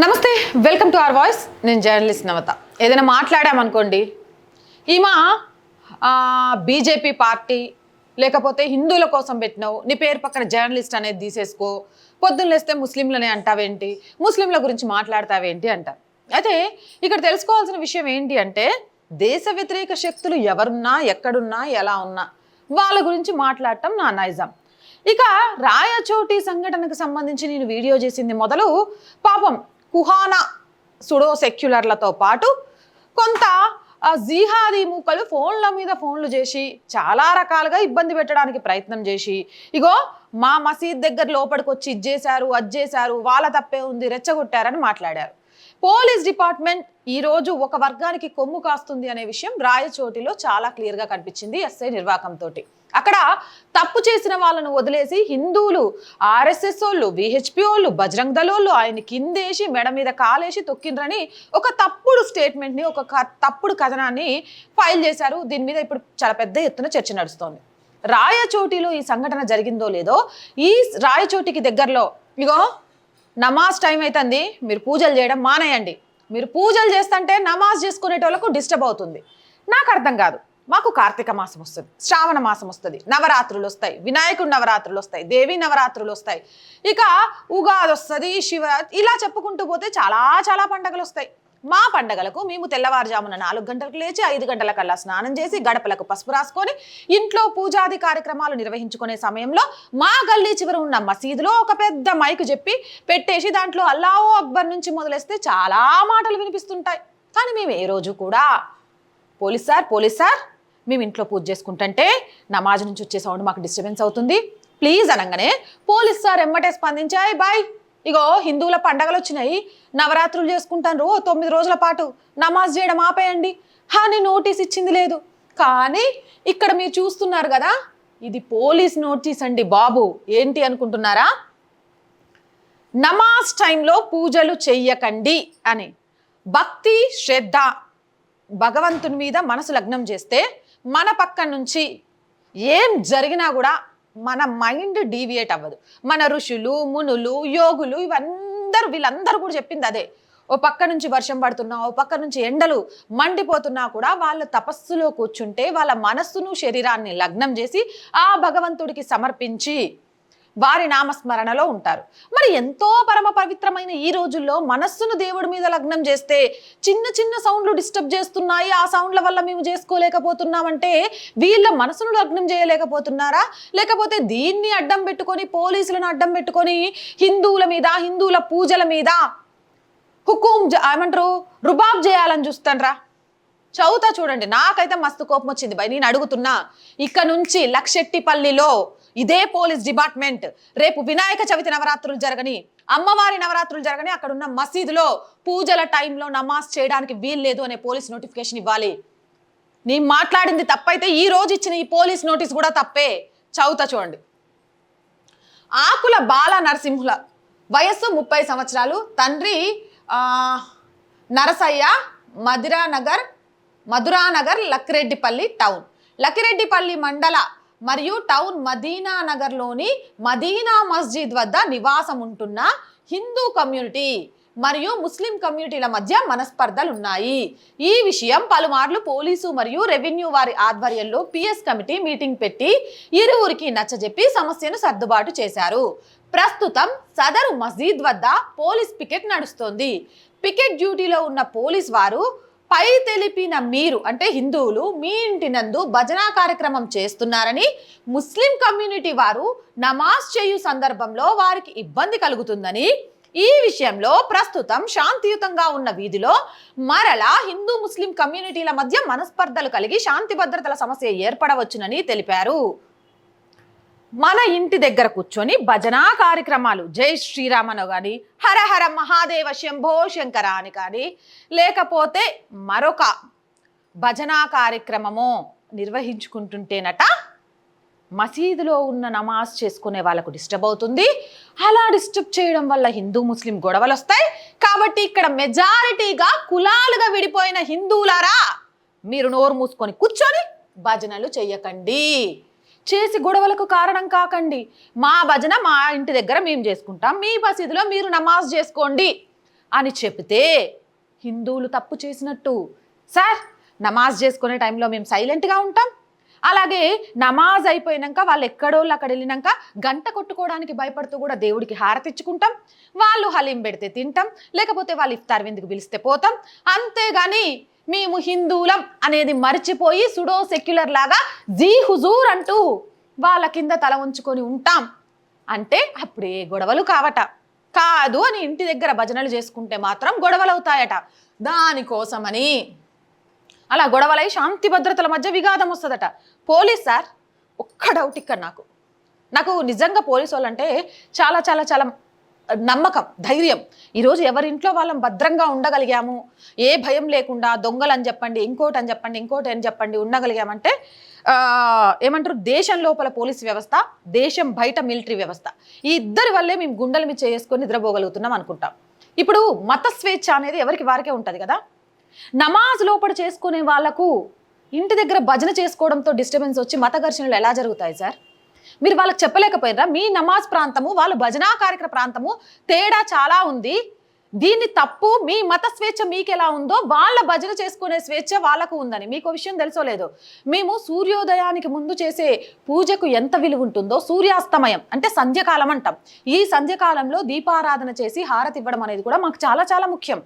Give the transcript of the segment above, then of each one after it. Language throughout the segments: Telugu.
నమస్తే వెల్కమ్ టు అవర్ వాయిస్. నేను జర్నలిస్ట్ నవత. ఏదైనా మాట్లాడామనుకోండి ఈమె బీజేపీ పార్టీ లేకపోతే హిందువుల కోసం పెట్టినావు నీ పేరు పక్కన జర్నలిస్ట్ అనేది తీసేసుకో పొద్దున్న లేస్తే ముస్లింలనే అంటావేంటి ముస్లింల గురించి మాట్లాడతావేంటి అంటారు అయితే ఇక్కడ తెలుసుకోవాల్సిన విషయం ఏంటి అంటే దేశ వ్యతిరేక శక్తులు ఎవరున్నా ఎక్కడున్నా ఎలా ఉన్నా వాళ్ళ గురించి మాట్లాడటం నా నైజం. ఇక రాయచోటి సంఘటనకు సంబంధించి నేను వీడియో చేసింది మొదలు పాపం కుహానా సుడో సెక్యులర్లతో పాటు కొంత జీహాదీ మూకలు ఫోన్ల మీద ఫోన్లు చేసి చాలా రకాలుగా ఇబ్బంది పెట్టడానికి ప్రయత్నం చేసి ఇగో మా మసీద్ దగ్గర లోపలికి వచ్చి ఇది చేశారు అది చేశారు వాళ్ళ తప్పే ఉంది రెచ్చగొట్టారని మాట్లాడారు. పోలీస్ డిపార్ట్మెంట్ ఈ రోజు ఒక వర్గానికి కొమ్ము కాస్తుంది అనే విషయం రాయచోటిలో చాలా క్లియర్గా కనిపించింది ఎస్ఐ నిర్వాకంతో అక్కడ తప్పు చేసిన వాళ్ళను వదిలేసి హిందువులు ఆర్ఎస్ఎస్ వాళ్ళు విహెచ్పి వాళ్ళు బజరంగ్ దళోళ్ళు ఆయన కిందేసి మెడ మీద కాలేసి తొక్కిండ్రని ఒక తప్పుడు స్టేట్మెంట్ని ఒక తప్పుడు కథనాన్ని ఫైల్ చేశారు. దీని మీద ఇప్పుడు చాలా పెద్ద ఎత్తున చర్చ నడుస్తోంది. రాయచోటిలో ఈ సంఘటన జరిగిందో లేదో ఈ రాయచోటికి దగ్గరలో ఇగో నమాజ్ టైం అవుతుంది మీరు పూజలు చేయడం మానేయండి. మీరు పూజలు చేస్తుంటే నమాజ్ చేసుకునేటోళ్ళకు డిస్టర్బ్ అవుతుంది. నాకు అర్థం కాదు. మాకు కార్తీక మాసం వస్తుంది శ్రావణ మాసం వస్తుంది నవరాత్రులు వస్తాయి వినాయకుడు నవరాత్రులు వస్తాయి దేవి నవరాత్రులు వస్తాయి. ఇక ఉగాది వస్తుంది శివరాత్రి ఇలా చెప్పుకుంటూ పోతే చాలా చాలా పండగలు వస్తాయి. మా పండగలకు మేము తెల్లవారుజామున నాలుగు గంటలకు లేచి ఐదు గంటలకల్లా స్నానం చేసి గడపలకు పసుపు రాసుకొని ఇంట్లో పూజాది కార్యక్రమాలు నిర్వహించుకునే సమయంలో మా గల్లీ చివర ఉన్న మసీదులో ఒక పెద్ద మైక్ చెప్పి పెట్టేసి దాంట్లో అల్లాహో అక్బర్ నుంచి మొదలేస్తే చాలా మాటలు వినిపిస్తుంటాయి. కానీ మేము ఏ రోజు కూడా పోలీస్ సార్ పోలీస్ సార్ మేము ఇంట్లో పూజ చేసుకుంటుంటే నమాజ్ నుంచి వచ్చే సౌండ్ మాకు డిస్టర్బెన్స్ అవుతుంది. ప్లీజ్ అనగానే పోలీస్ సార్ ఎమ్మటే స్పందించాయి. బాయ్ ఇగో హిందువుల పండగలు వచ్చినాయి. నవరాత్రులు చేసుకుంటాను తొమ్మిది రోజుల పాటు నమాజ్ చేయడం ఆపేయండి. అని నోటీస్ ఇచ్చింది లేదు. కానీ ఇక్కడ మీరు చూస్తున్నారు కదా ఇది పోలీస్ నోటీస్ అండి బాబు. ఏంటి అనుకుంటున్నారా? నమాజ్ టైంలో పూజలు చెయ్యకండి అని. భక్తి శ్రద్ధ భగవంతుని మీద మనసు లగ్నం చేస్తే మన పక్క నుంచి ఏం జరిగినా కూడా మన మైండ్ డీవియేట్ అవ్వదు. మన ఋషులు మునులు యోగులు ఇవందరూ వీళ్ళందరూ కూడా చెప్పింది అదే. ఓ పక్క నుంచి వర్షం పడుతున్నా ఓ పక్క నుంచి ఎండలు మండిపోతున్నా కూడా వాళ్ళ తపస్సులో కూర్చుంటే వాళ్ళ మనస్సును శరీరాన్ని లగ్నం చేసి ఆ భగవంతుడికి సమర్పించి వారి నామస్మరణలో ఉంటారు. మరి ఎంతో పరమ పవిత్రమైన ఈ రోజుల్లో మనస్సును దేవుడి మీద లగ్నం చేస్తే చిన్న చిన్న సౌండ్లు డిస్టర్బ్ చేస్తున్నాయి. ఆ సౌండ్ల వల్ల మేము చేసుకోలేకపోతున్నామంటే వీళ్ళ మనసును లగ్నం చేయలేకపోతున్నారా? లేకపోతే దీన్ని అడ్డం పెట్టుకొని పోలీసులను అడ్డం పెట్టుకొని హిందువుల మీద హిందువుల పూజల మీద హుకుం ఏమంటారు రుబాబ్ చేయాలని చూస్తాన్రా. చదువుతా చూడండి నాకైతే మస్తు కోపం వచ్చింది భయ. నేను అడుగుతున్నా ఇక్కడ నుంచి లక్షెట్టిపల్లిలో ఇదే పోలీస్ డిపార్ట్మెంట్. రేపు వినాయక చవితి నవరాత్రులు జరగని అమ్మవారి నవరాత్రులు జరగని అక్కడ ఉన్న మసీదులో పూజల టైంలో నమాజ్ చేయడానికి వీల్లేదు అనే పోలీస్ నోటిఫికేషన్ ఇవ్వాలి. నీ మాట్లాడింది తప్పైతే ఈ రోజు ఇచ్చిన ఈ పోలీస్ నోటీస్ కూడా తప్పే. చౌత చూడండి. ఆకుల బాల నరసింహుల వయస్సు ముప్పై సంవత్సరాలు. తండ్రి నరసయ్య మధురానగర్ మధురానగర్ లక్కిరెడ్డిపల్లి టౌన్. లక్కిరెడ్డిపల్లి మండల మరియు టౌన్ మదీనా నగర్లోని మదీనా మస్జిద్ వద్ద నివాసం ఉంటున్న హిందూ కమ్యూనిటీ మరియు ముస్లిం కమ్యూనిటీల మధ్య మనస్పర్ధలు ఉన్నాయి. ఈ విషయం పలుమార్లు పోలీసు మరియు రెవెన్యూ వారి ఆధ్వర్యంలో పిఎస్ కమిటీ మీటింగ్ పెట్టి ఇరువురికి నచ్చజెప్పి సమస్యను సర్దుబాటు చేశారు. ప్రస్తుతం సదరు మసీద్ వద్ద పోలీస్ పికెట్ నడుస్తోంది. పికెట్ డ్యూటీలో ఉన్న పోలీస్ వారు పై తెలిపిన మీరు అంటే హిందువులు మీ ఇంటి నందు భజనా కార్యక్రమం చేస్తున్నారని ముస్లిం కమ్యూనిటీ వారు నమాజ్ చేయు సందర్భంలో వారికి ఇబ్బంది కలుగుతుందని ఈ విషయంలో ప్రస్తుతం శాంతియుతంగా ఉన్న వీధిలో మరలా హిందూ ముస్లిం కమ్యూనిటీల మధ్య మనస్పర్ధలు కలిగి శాంతి భద్రతల సమస్య ఏర్పడవచ్చునని తెలిపారు. మన ఇంటి దగ్గర కూర్చొని భజనా కార్యక్రమాలు. జై శ్రీరామను కానీ హరహర మహాదేవ శంభో శంకర అని కానీ లేకపోతే మరొక భజనా కార్యక్రమము నిర్వహించుకుంటుంటేనట మసీదులో ఉన్న నమాజ్ చేసుకునే వాళ్ళకు డిస్టర్బ్ అవుతుంది. అలా డిస్టర్బ్ చేయడం వల్ల హిందూ ముస్లిం గొడవలు వస్తాయి. కాబట్టి ఇక్కడ మెజారిటీగా కులాలుగా విడిపోయిన హిందువులారా మీరు నోరు మూసుకొని కూర్చొని భజనలు చెయ్యకండి. చేసి గొడవలకు కారణం కాకండి. మా భజన మా ఇంటి దగ్గర మేము చేసుకుంటాం. మీ మసీదులో మీరు నమాజ్ చేసుకోండి అని చెబితే హిందువులు తప్పు చేసినట్టు. సార్ నమాజ్ చేసుకునే టైంలో మేము సైలెంట్గా ఉంటాం. అలాగే నమాజ్ అయిపోయినాక వాళ్ళు ఎక్కడోళ్ళు అక్కడ వెళ్ళినాక గంట కొట్టుకోవడానికి భయపడుతూ కూడా దేవుడికి హారతిచ్చుకుంటాం వాళ్ళు హలీం పెడితే తింటాం. లేకపోతే వాళ్ళు ఇఫ్తార్ విందుకు పిలిస్తే పోతాం. అంతేగాని మేము హిందువులం అనేది మర్చిపోయి సుడో సెక్యులర్ లాగా జీ హుజూర్ అంటూ వాళ్ళ కింద తల ఉంచుకొని ఉంటాం. అంటే అప్పుడే గొడవలు కావట. కాదు అని ఇంటి దగ్గర భజనలు చేసుకుంటే మాత్రం గొడవలు అవుతాయట దానికోసమని. అలా గొడవలై శాంతి భద్రతల మధ్య విఘాతం వస్తుందట. పోలీస్ సార్ ఒక్క డౌట్ ఇక్కడ నాకు. నాకు నిజంగా పోలీసు వాళ్ళంటే చాలా చాలా చాలా నమ్మకం ధైర్యం. ఈరోజు ఎవరింట్లో వాళ్ళం భద్రంగా ఉండగలిగాము? ఏ భయం లేకుండా దొంగలు అని చెప్పండి ఇంకోటి అని చెప్పండి ఇంకోటి అని చెప్పండి ఉండగలిగామంటే ఏమంటారు దేశం లోపల పోలీస్ వ్యవస్థ దేశం బయట మిలిటరీ వ్యవస్థ. ఈ ఇద్దరి వల్లే మేము గుండెల మీద చేసుకొని నిద్రపోగలుగుతున్నాం అనుకుంటాం. ఇప్పుడు మత స్వేచ్ఛ అనేది ఎవరికి వారికే ఉంటుంది కదా? నమాజ్ లోపల చేసుకునే వాళ్ళకు ఇంటి దగ్గర భజన చేసుకోవడంతో డిస్టర్బెన్స్ వచ్చి మత ఘర్షణలు ఎలా జరుగుతాయి సార్? మీరు వాళ్ళకి చెప్పలేకపోయినరా? మీ నమాజ్ ప్రాంతము వాళ్ళ భజనా కార్యక్రమ ప్రాంతము తేడా చాలా ఉంది. దీన్ని తప్పు మీ మత స్వేచ్ఛ మీకు ఎలా ఉందో వాళ్ళ భజన చేసుకునే స్వేచ్ఛ వాళ్ళకు ఉందని. మీకు విషయం తెలుసో లేదు? మేము సూర్యోదయానికి ముందు చేసే పూజకు ఎంత విలువ ఉంటుందో సూర్యాస్తమయం అంటే సంధ్యకాలం అంటాం. ఈ సంధ్యకాలంలో దీపారాధన చేసి హారతి ఇవ్వడం అనేది కూడా మాకు చాలా చాలా ముఖ్యం.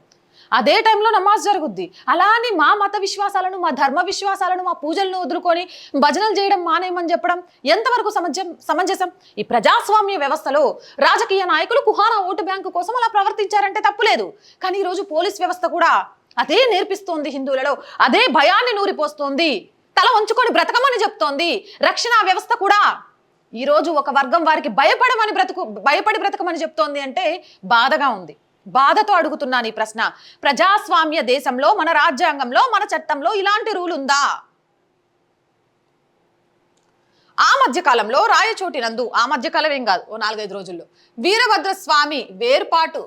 అదే టైంలో నమాజ్ జరుగుద్ది. అలా అని మా మత విశ్వాసాలను మా ధర్మ విశ్వాసాలను మా పూజలను వదులుకొని భజనలు చేయడం మానేయమని చెప్పడం ఎంతవరకు సమంజం సమంజసం? ఈ ప్రజాస్వామ్య వ్యవస్థలో రాజకీయ నాయకులు కుహానా ఓటు బ్యాంకు కోసం అలా ప్రవర్తించారంటే తప్పులేదు. కానీ ఈరోజు పోలీస్ వ్యవస్థ కూడా అదే నేర్పిస్తోంది హిందువులలో అదే భయాన్ని నూరిపోస్తోంది. తల ఉంచుకొని బ్రతకమని చెప్తోంది. రక్షణ వ్యవస్థ కూడా ఈరోజు ఒక వర్గం వారికి భయపడమని బ్రతుకు భయపడి బ్రతకమని చెప్తోంది అంటే బాధగా ఉంది. బాధతో అడుగుతున్నాను ఈ ప్రశ్న. ప్రజాస్వామ్య దేశంలో మన రాజ్యాంగంలో మన చట్టంలో ఇలాంటి రూల్ ఉందా? ఆ మధ్యకాలంలో రాయచోటి నందు ఆ మధ్యకాలం ఏం కాదు ఓ నాలుగైదు రోజుల్లో వీరభద్రస్వామి వేర్పాటు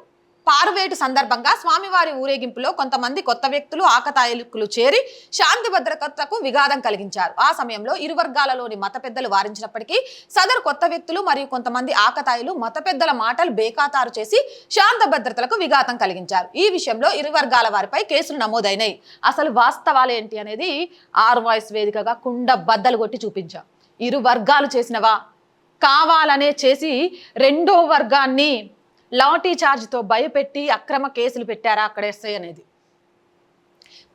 పారువేటు సందర్భంగా స్వామివారి ఊరేగింపులో కొంతమంది కొత్త వ్యక్తులు ఆకతాయికులు చేరి శాంతి భద్రతకు విఘాతం కలిగించారు. ఆ సమయంలో ఇరు వర్గాలలోని మత పెద్దలు వారించినప్పటికీ సదరు కొత్త వ్యక్తులు మరియు కొంతమంది ఆకతాయిలు మత పెద్దల మాటలు బేఖాతారు చేసి శాంత భద్రతలకు విఘాతం కలిగించారు. ఈ విషయంలో ఇరు వర్గాల వారిపై కేసులు నమోదైనాయి. అసలు వాస్తవాలు ఏంటి అనేది ఆర్ వాయిస్ వేదికగా కుండ బద్దలు కొట్టి చూపించాం. ఇరు వర్గాలు చేసినవా? కావాలనే చేసి రెండో వర్గాన్ని లాఠీ ఛార్జ్తో భయపెట్టి అక్రమ కేసులు పెట్టారా అక్కడ ఎస్ఐ అనేది?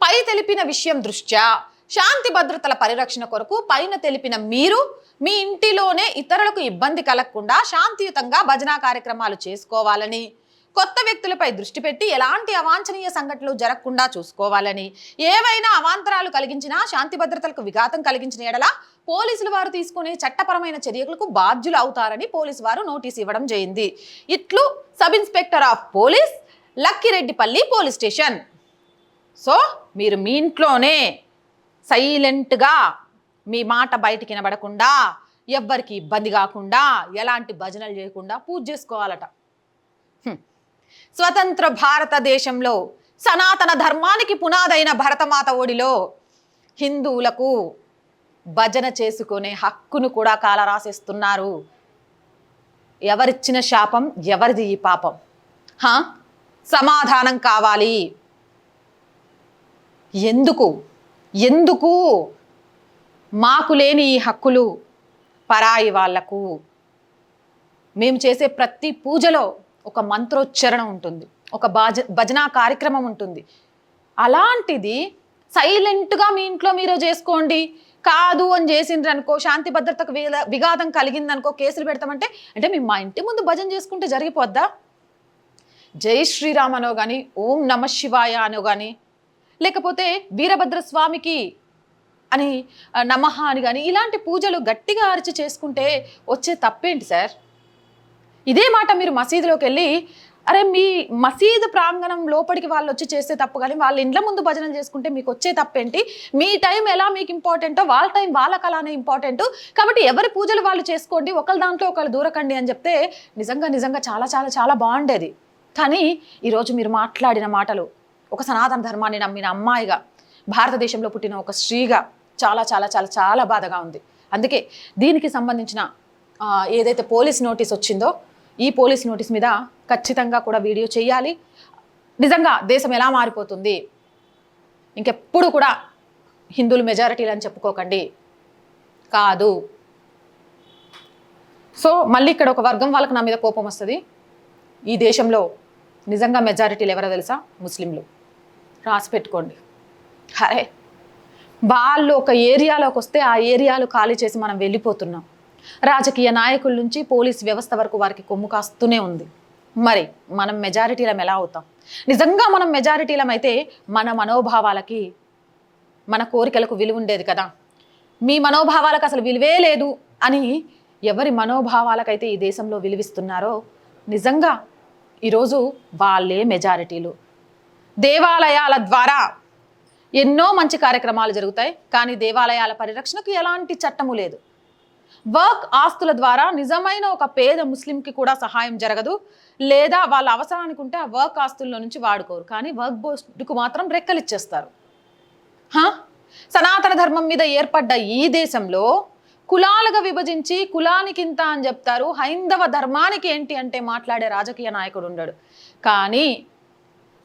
పై తెలిపిన విషయం దృష్ట్యా శాంతి భద్రతల పరిరక్షణ కొరకు పైన తెలిపిన మీరు మీ ఇంటిలోనే ఇతరులకు ఇబ్బంది కలగకుండా శాంతియుతంగా భజనా కార్యక్రమాలు చేసుకోవాలని కొత్త వ్యక్తులపై దృష్టి పెట్టి ఎలాంటి అవాంఛనీయ సంఘటనలు జరగకుండా చూసుకోవాలని ఏవైనా అవాంతరాలు కలిగించినా శాంతి భద్రతలకు విఘాతం కలిగించిన ఎడల పోలీసులు వారు తీసుకునే చట్టపరమైన చర్యలకు బాధ్యులు అవుతారని పోలీసు వారు నోటీస్ ఇవ్వడం జరిగింది. ఇట్లు sub inspector of police Lakkireddipalli police station. So మీరు మీ ఇంట్లోనే సైలెంట్గా మీ మాట బయటికి వినబడకుండా ఎవ్వరికి ఇబ్బంది కాకుండా ఎలాంటి భజనలు చేయకుండా పూజ చేసుకోవాలట. స్వతంత్ర భారతదేశంలో సనాతన ధర్మానికి పునాదైన భరతమాత ఒడిలో హిందువులకు భజన చేసుకునే హక్కును కూడా కాలరాసేస్తున్నారు. ఎవరిచ్చిన శాపం ఎవరిది ఈ పాపం? హా? సమాధానం కావాలి. ఎందుకు? ఎందుకు మాకు లేని ఈ హక్కులు పరాయి వాళ్ళకు? మేము చేసే ప్రతి పూజలో ఒక మంత్రోచ్చరణ ఉంటుంది. ఒక భజ భజనా కార్యక్రమం ఉంటుంది. అలాంటిది సైలెంట్గా మీ ఇంట్లో మీరు చేసుకోండి. కాదు అని చేసిండ్రు అనుకో శాంతి భద్రతకు విఘాతం కలిగిందనుకో కేసులు పెడతామంటే అంటే మేము మా ఇంటి ముందు భజన చేసుకుంటే జరిగిపోద్దా? జై శ్రీరామ్ అనో కానీ ఓం నమ శివాయ అనో కానీ లేకపోతే వీరభద్ర స్వామికి అని నమహ అని కానీ ఇలాంటి పూజలు గట్టిగా అరిచి చేసుకుంటే వచ్చే తప్పేంటి సార్? ఇదే మాట మీరు మసీదులోకి వెళ్ళి అరే మీ మసీదు ప్రాంగణం లోపలికి వాళ్ళు వచ్చి చేస్తే తప్పు కానీ వాళ్ళ ఇండ్ల ముందు భజనలు చేసుకుంటే మీకు వచ్చే తప్పేంటి? మీ టైం ఎలా మీకు ఇంపార్టెంటో వాళ్ళ టైం వాళ్ళకి అలానే ఇంపార్టెంట్. కాబట్టి ఎవరి పూజలు వాళ్ళు చేసుకోండి ఒకళ్ళ దాంట్లో ఒకళ్ళు దూరకండి అని చెప్తే నిజంగా నిజంగా చాలా చాలా చాలా బాగుండేది. కానీ ఈరోజు మీరు మాట్లాడిన మాటలు ఒక సనాతన ధర్మాన్ని నమ్మిన అమ్మాయిగా భారతదేశంలో పుట్టిన ఒక స్త్రీగా చాలా చాలా చాలా చాలా బాధగా ఉంది. అందుకే దీనికి సంబంధించిన ఏదైతే పోలీస్ నోటీస్ వచ్చిందో ఈ పోలీస్ నోటీస్ మీద ఖచ్చితంగా కూడా వీడియో చేయాలి. నిజంగా దేశం ఎలా మారిపోతుంది? ఇంకెప్పుడు కూడా హిందువులు మెజారిటీలు అని చెప్పుకోకండి. కాదు. సో మళ్ళీ ఇక్కడ ఒక వర్గం వాళ్ళకి నా మీద కోపం వస్తుంది. ఈ దేశంలో నిజంగా మెజారిటీలు ఎవరో తెలుసా? ముస్లింలు. రాసి పెట్టుకోండి. అరే వాళ్ళు ఒక ఏరియాలోకి వస్తే ఆ ఏరియాలు ఖాళీ చేసి మనం వెళ్ళిపోతున్నాం. రాజకీయ నాయకుల నుంచి పోలీస్ వ్యవస్థ వరకు వారికి కొమ్ము కాస్తూనే ఉంది. మరి మనం మెజారిటీలం ఎలా అవుతాం? నిజంగా మనం మెజారిటీలం అయితే మన మనోభావాలకి మన కోరికలకు విలువ ఉండేది కదా. మీ మనోభావాలకు అసలు విలువే లేదు అని ఎవరి మనోభావాలకైతే ఈ దేశంలో విలువిస్తున్నారో నిజంగా ఈరోజు వాళ్ళే మెజారిటీలు. దేవాలయాల ద్వారా ఎన్నో మంచి కార్యక్రమాలు జరుగుతాయి కానీ దేవాలయాల పరిరక్షణకు ఎలాంటి చట్టము లేదు. వర్క్ ఆస్తుల ద్వారా నిజమైన ఒక పేద ముస్లింకి కూడా సహాయం జరగదు. లేదా వాళ్ళ అవసరానికి ఉంటే ఆ వర్క్ ఆస్తుల్లో నుంచి వాడుకోరు. కానీ వర్క్ బోర్డుకు మాత్రం రెక్కలిచ్చేస్తారు. హా? సనాతన ధర్మం మీద ఏర్పడ్డ ఈ దేశంలో కులాలుగా విభజించి కులానికి ఇంత అని చెప్తారు. హైందవ ధర్మానికి ఏంటి అంటే మాట్లాడే రాజకీయ నాయకుడు ఉండడు. కానీ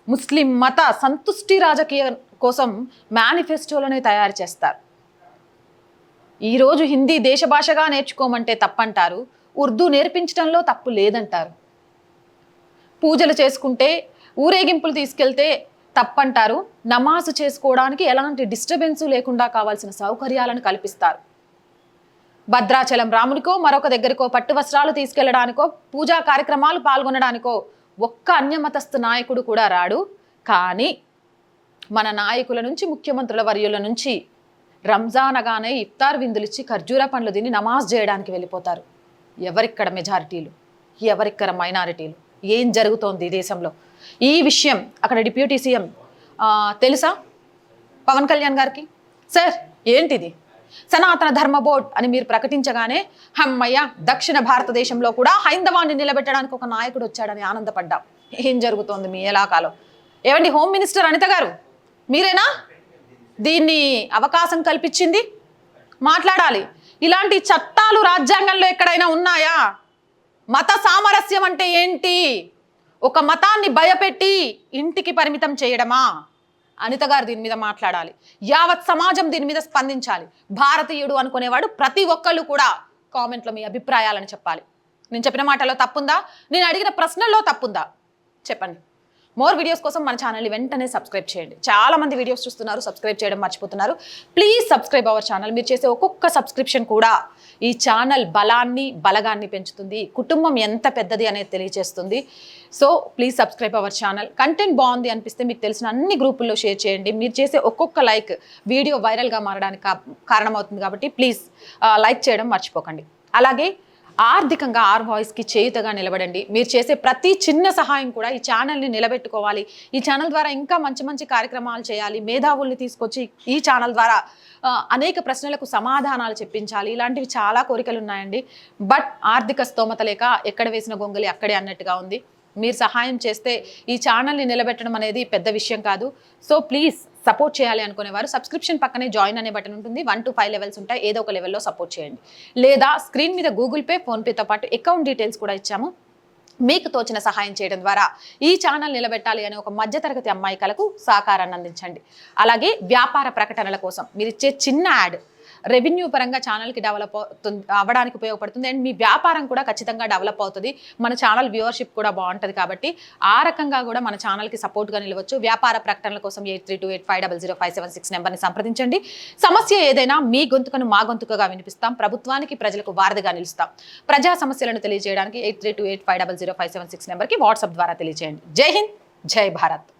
ముస్లిం మత సంతుష్టి రాజకీయ కోసం మేనిఫెస్టోలనే తయారు చేస్తారు. ఈరోజు హిందీ దేశ భాషగా నేర్చుకోమంటే తప్పంటారు ఉర్దూ నేర్పించడంలో తప్పు లేదంటారు. పూజలు చేసుకుంటే ఊరేగింపులు తీసుకెళ్తే తప్పంటారు నమాజు చేసుకోవడానికి ఎలాంటి డిస్టర్బెన్స్ లేకుండా కావాల్సిన సౌకర్యాలను కల్పిస్తారు. భద్రాచలం రామునికో మరొక దగ్గరికో పట్టు వస్త్రాలు తీసుకెళ్ళడానికో పూజా కార్యక్రమాలు పాల్గొనడానికో ఒక్క అన్యమతస్థ నాయకుడు కూడా రాడు. కానీ మన నాయకుల నుంచి ముఖ్యమంత్రుల వర్యుల నుంచి రంజాన్ అనగానే ఇఫ్తార్ విందులిచ్చి ఖర్జూర పండ్లు తిని నమాజ్ చేయడానికి వెళ్ళిపోతారు. ఎవరిక్కడ మెజారిటీలు? ఎవరిక్కడ మైనారిటీలు? ఏం జరుగుతోంది ఈ దేశంలో? ఈ విషయం అక్కడ డిప్యూటీ సీఎం తెలుసా? పవన్ కళ్యాణ్ గారికి? సార్ ఏంటిది? సనాతన ధర్మ బోర్డ్ అని మీరు ప్రకటించగానే హమ్మయ్య దక్షిణ భారతదేశంలో కూడా హైందవాన్ని నిలబెట్టడానికి ఒక నాయకుడు వచ్చాడని ఆనందపడ్డాం. ఏం జరుగుతోంది మీ ఎలాకాలో ఏమండి హోమ్ మినిస్టర్ అనిత గారు? మీరేనా? దీన్ని అవకాశం కల్పించింది? మాట్లాడాలి. ఇలాంటి చట్టాలు రాజ్యాంగంలో ఎక్కడైనా ఉన్నాయా? మత సామరస్యం అంటే ఏంటి? ఒక మతాన్ని భయపెట్టి ఇంటికి పరిమితం చేయడమా? అనిత గారు దీని మీద మాట్లాడాలి. యావత్ సమాజం దీని మీద స్పందించాలి. భారతీయుడు అనుకునేవాడు ప్రతి ఒక్కళ్ళు కూడా కామెంట్లో మీ అభిప్రాయాలను చెప్పాలి. నేను చెప్పిన మాటలో తప్పుందా? నేను అడిగిన ప్రశ్నల్లో తప్పుందా? చెప్పండి. మోర్ వీడియోస్ కోసం మన ఛానల్ని వెంటనే సబ్స్క్రైబ్ చేయండి. చాలా మంది వీడియోస్ చూస్తున్నారు సబ్స్క్రైబ్ చేయడం మర్చిపోతున్నారు. ప్లీజ్ సబ్స్క్రైబ్ అవర్ ఛానల్ మీరు చేసే ఒక్కొక్క సబ్స్క్రిప్షన్ కూడా ఈ ఛానల్ బలాన్ని బలగాన్ని పెంచుతుంది. కుటుంబం ఎంత పెద్దది అనేది తెలియజేస్తుంది so please subscribe our channel content బాగుంది అనిపిస్తే మీకు తెలిసిన అన్ని గ్రూపుల్లో షేర్ చేయండి. మీరు చేసే ఒక్కొక్క లైక్ వీడియో వైరల్గా మారడానికి కారణమవుతుంది కాబట్టి ప్లీజ్ లైక్ చేయడం మర్చిపోకండి. అలాగే ఆర్థికంగా ఆర్ వాయిస్కి చేయుతగా నిలబడండి. మీరు చేసే ప్రతి చిన్న సహాయం కూడా ఈ ఛానల్ని నిలబెట్టుకోవాలి. ఈ ఛానల్ ద్వారా ఇంకా మంచి మంచి కార్యక్రమాలు చేయాలి. మేధావుల్ని తీసుకొచ్చి ఈ ఛానల్ ద్వారా అనేక ప్రశ్నలకు సమాధానాలు చెప్పించాలి. ఇలాంటివి చాలా కోరికలు ఉన్నాయండి. బట్ ఆర్థిక స్తోమత లేక ఎక్కడ వేసిన గొంగలి అక్కడే అన్నట్టుగా ఉంది. మీరు సహాయం చేస్తే ఈ ఛానల్ని నిలబెట్టడం అనేది పెద్ద విషయం కాదు. సో ప్లీజ్ సపోర్ట్ చేయాలి అనుకునేవారు. సబ్స్క్రిప్షన్ పక్కనే జాయిన్ అనే బటన్ ఉంటుంది. వన్ టు ఫైవ్ లెవెల్స్ ఉంటాయి. ఏదో ఒక లెవెల్లో సపోర్ట్ చేయండి. లేదా స్క్రీన్ మీద గూగుల్ పే ఫోన్పేతో పాటు అకౌంట్ డీటెయిల్స్ కూడా ఇచ్చాము. మీకు తోచిన సహాయం చేయడం ద్వారా ఈ ఛానల్ నిలబెట్టాలి అనే ఒక మధ్యతరగతి అమ్మాయికలకు సహకారాన్ని అందించండి. అలాగే వ్యాపార ప్రకటనల కోసం మీరు ఇచ్చే చిన్న యాడ్ రెవెన్యూ పరంగా ఛానల్కి డెవలప్ అవుతుంది అవ్వడానికి ఉపయోగపడుతుంది. అండ్ మీ వ్యాపారం కూడా ఖచ్చితంగా డెవలప్ అవుతుంది. మన ఛానల్ వ్యూవర్షిప్ కూడా బాగుంటుంది కాబట్టి ఆ రకంగా కూడా మన ఛానల్కి సపోర్ట్గా నిలవచ్చు. వ్యాపార ప్రకటనల కోసం eight three two eight five double zero five seven six నెంబర్ని సంప్రదించండి. సమస్య ఏదైనా మీ గొంతుకను మా గొంతుకగా వినిపిస్తాం. ప్రభుత్వానికి ప్రజలకు వారధిగా నిలుస్తాం. ప్రజా సమస్యలను తెలియజేయడానికి eight three two eight five double zero five seven six నెంబర్కి వాట్సాప్ ద్వారా తెలియజేయండి. జై హింద్ జై భారత్.